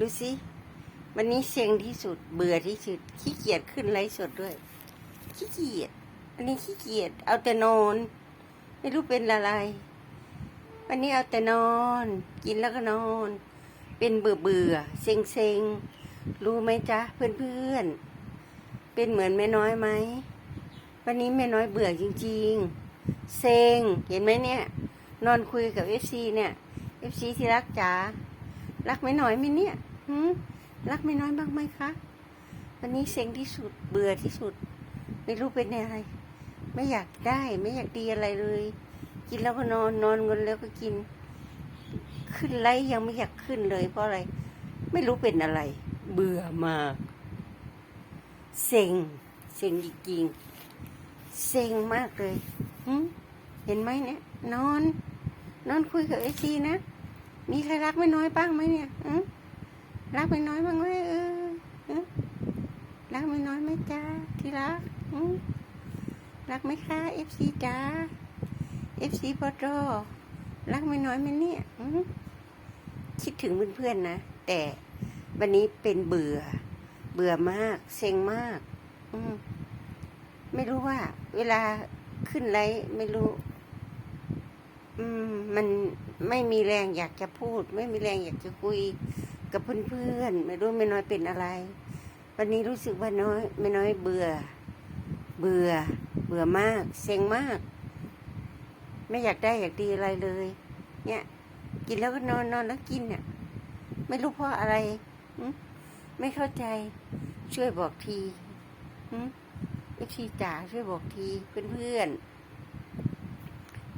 ดูสิ วันนี้เซ็งที่สุด เบื่อที่สุด ขี้เกียจขึ้นไลฟ์สดด้วย ขี้เกียจวันนี้ขี้เกียจ เอาแต่นอน ไม่รู้เป็นอะไร วันนี้เอาแต่นอน กินแล้วก็นอน เป็นเบื่อเบื่อเซ็งเซ็งรู้ไหมจ๊ะเพื่อนเพื่อนๆเป็นเหมือนแม่น้อยไหม วันนี้แม่น้อยเบื่อจริง ๆ เซ็ง เห็นไหมเนี่ย นอนคุยกับเอฟซีเนี่ยเอฟซีที่รักจ๋า รักไม่น้อยไหมเนี่ยหืมรักไม่น้อยบ้างไหมคะวันนี้เซ็งที่สุดเบื่อที่สุด ไม่รู้เป็นอะไร ไม่อยากได้ไม่อยากดีอะไรเลย กินแล้วก็นอนนอนกันแล้วก็กิน ขึ้นไลฟ์ยังไม่อยากขึ้นเลยเพราะอะไร ไม่รู้เป็นอะไร เบื่อมากเซ็งเซ็งจริงๆเซ็งมากเลยหึเห็นไหมเนี่ยนอน นอนคุยกับไอซีนะ มีใครรักไม่น้อยบ้างไหมเนี่ยรักไม่น้อยบ้างไหมเออรักไม่น้อยไหมจ้าที่รักรักไหมคะเอฟซีจ้าเอฟซีพอดอรักไม่น้อยไหมเนี่ยคิดถึงเพื่อนๆนะ แต่วันนี้เป็นเบื่อ เบื่อมาก เซ็งมาก อืมไม่รู้ว่า เวลาขึ้นไลฟ์ไม่รู้ อืม มันไม่มีแรงอยากจะพูด ไม่มีแรงอยากจะคุยกับเพื่อนๆไม่รู้ไม่น้อยเป็นอะไร วันนี้รู้สึกว่าน้อย ไม่น้อยเบื่อ เบื่อ เบื่อมากเซ็งมาก ไม่อยากได้อยากดีอะไรเลย เนี่ย กินแล้วก็นอนนอนแล้วกินเนี่ยไม่รู้เพราะอะไรไม่เข้าใจ ช่วยบอกทีเอฟซีจ๋าช่วยบอกทีเพื่อนๆ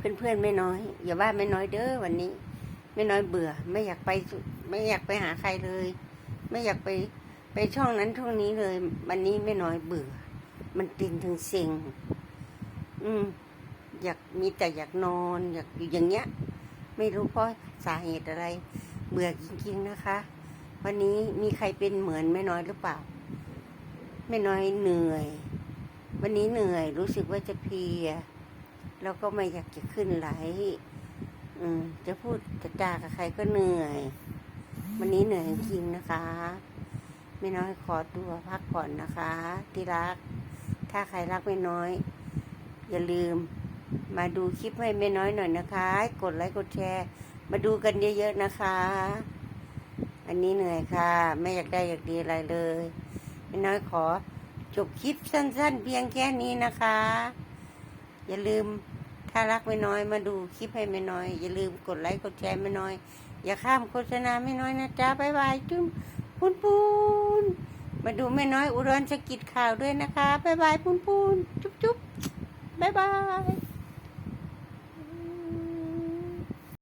พื่อนเพื่อนๆไม่น้อย อย่าว่าไม่น้อยเด้อวันนี้ ไม่น้อยเบื่อ ไม่อยากไปไม่อยากไปหาใครเลย ไม่อยากไปไปช่องนั้นช่องนี้เลย วันนี้ไม่น้อยเบื่อ มันตินถึงเซ็งอืม อยากมีแต่อยากนอน อยากอยู่อย่างเงี้ย ไม่รู้เพราะสาเหตุอะไร เบื่อจริงๆนะคะ วันนี้มีใครเป็นเหมือนไม่น้อยหรือเปล่า ไม่น้อยเหนื่อย วันนี้เหนื่อยรู้สึกว่าจะเพลีย แล้วก็ไม่อยากจะขึ้นไหลอืมจะพูดจะจากับใครก็เหนื่อย วันนี้เหนื่อยจริงนะคะ ไม่น้อยขอตัวพักผ่อนนะคะ ที่รัก ถ้าใครรักไม่น้อย อย่าลืม มาดูคลิปให้ไม่น้อยหน่อยนะคะ กดไลค์กดแชร์ มาดูกันเยอะๆนะคะ อันนี้เหนื่อยค่ะ ไม่อยากได้อยากดีอะไรเลย ไม่น้อยขอจบคลิปสั้นๆ เพียงแค่นี้นะคะ อย่าลืมถ้ารักไม่น้อยมาดูคลิปให้ไม่น้อย อย่าลืมกดไลค์กดแชร์ไม่น้อย อย่าข้ามโฆษณาไม่น้อยนะจ๊ะบ๊ายบายจุ้มปุ้นปุ้นมาดูไม่น้อยอุดรสกิจข่าวด้วยนะคะบ๊ายบายปุ้นปุ้นจุ๊บจุ๊บบ๊ายบาย